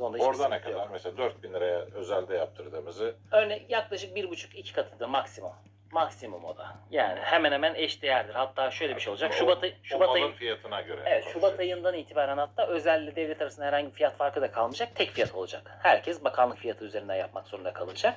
Onda Orada ne sıkıntı yok. kadar? Mesela 4000 liraya özelde yaptırdığımızı Örnek yaklaşık bir buçuk iki katıdır maksimum. Maksimum o da. Yani hemen hemen eş değerdir. Hatta şöyle bir şey olacak. o- Şubat, Şubat malın ayı fiyatına göre. Evet Şubat ayından itibaren hatta özelle devlet arasında herhangi bir fiyat farkı da kalmayacak. Tek fiyat olacak. Herkes bakanlık fiyatı üzerinden yapmak zorunda kalacak.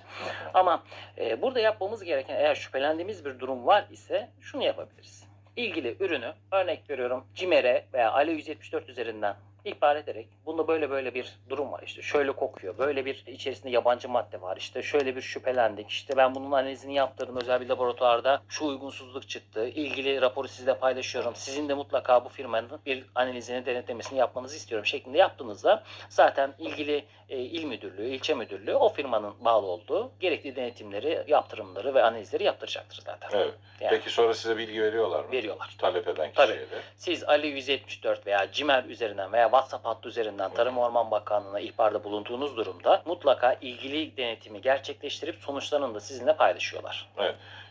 Ama e, burada yapmamız gereken eğer şüphelendiğimiz bir durum var ise şunu yapabiliriz. İlgili ürünü örnek veriyorum CİMER'e veya ALE 174 üzerinden ihbar ederek bunda böyle böyle bir durum var işte şöyle kokuyor böyle bir içerisinde yabancı madde var işte şöyle bir şüphelendik işte ben bunun analizini yaptırdım özel bir laboratuvarda şu uygunsuzluk çıktı ilgili raporu sizle paylaşıyorum sizin de mutlaka bu firmanın bir analizini denetlemesini yapmanızı istiyorum şeklinde yaptığınızda zaten ilgili e, il müdürlüğü ilçe müdürlüğü o firmanın bağlı olduğu gerekli denetimleri yaptırımları ve analizleri yaptıracaktır zaten. Evet. Yani Peki sonra size bilgi veriyorlar mı? veriyorlar. Talep eden Tabii. kişiye de. Siz Ali 174 veya CİMER üzerinden veya WhatsApp hattı üzerinden Tarım Orman Bakanlığı'na ihbarda bulunduğunuz durumda mutlaka ilgili denetimi gerçekleştirip sonuçlarını da sizinle paylaşıyorlar.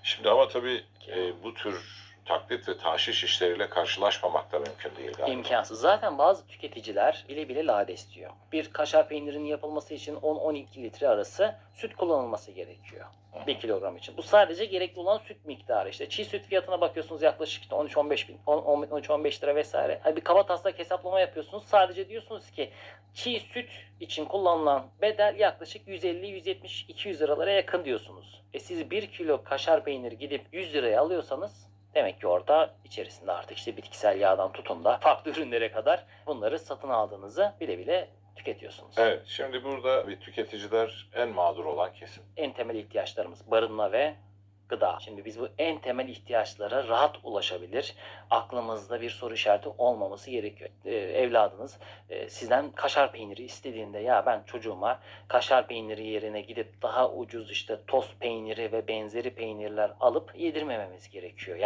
Şimdi ama tabii e, bu tür taklit ve taşiş işleriyle karşılaşmamak da mümkün değil galiba. İmkansız. Zaten bazı tüketiciler bile bile lade istiyor. Bir kaşar peynirinin yapılması için 10-12 litre arası süt kullanılması gerekiyor. 1 kilogram için. Bu sadece gerekli olan süt miktarı. İşte çiğ süt fiyatına bakıyorsunuz yaklaşık işte 13-15 bin, 13-15 lira vesaire. Hani bir kaba taslak hesaplama yapıyorsunuz. Sadece diyorsunuz ki çiğ süt için kullanılan bedel yaklaşık 150-170-200 liralara yakın diyorsunuz. E siz 1 kilo kaşar peyniri gidip 100 liraya alıyorsanız Demek ki orada içerisinde artık işte bitkisel yağdan tutun da farklı ürünlere kadar bunları satın aldığınızı bile bile tüketiyorsunuz. Evet, şimdi burada bir tüketiciler en mağdur olan kesim. En temel ihtiyaçlarımız barınma ve gıda. Şimdi biz bu en temel ihtiyaçlara rahat ulaşabilir. Aklımızda bir soru işareti olmaması gerekiyor. Ee, evladınız e, sizden kaşar peyniri istediğinde ya ben çocuğuma kaşar peyniri yerine gidip daha ucuz işte toz peyniri ve benzeri peynirler alıp yedirmememiz gerekiyor. Yani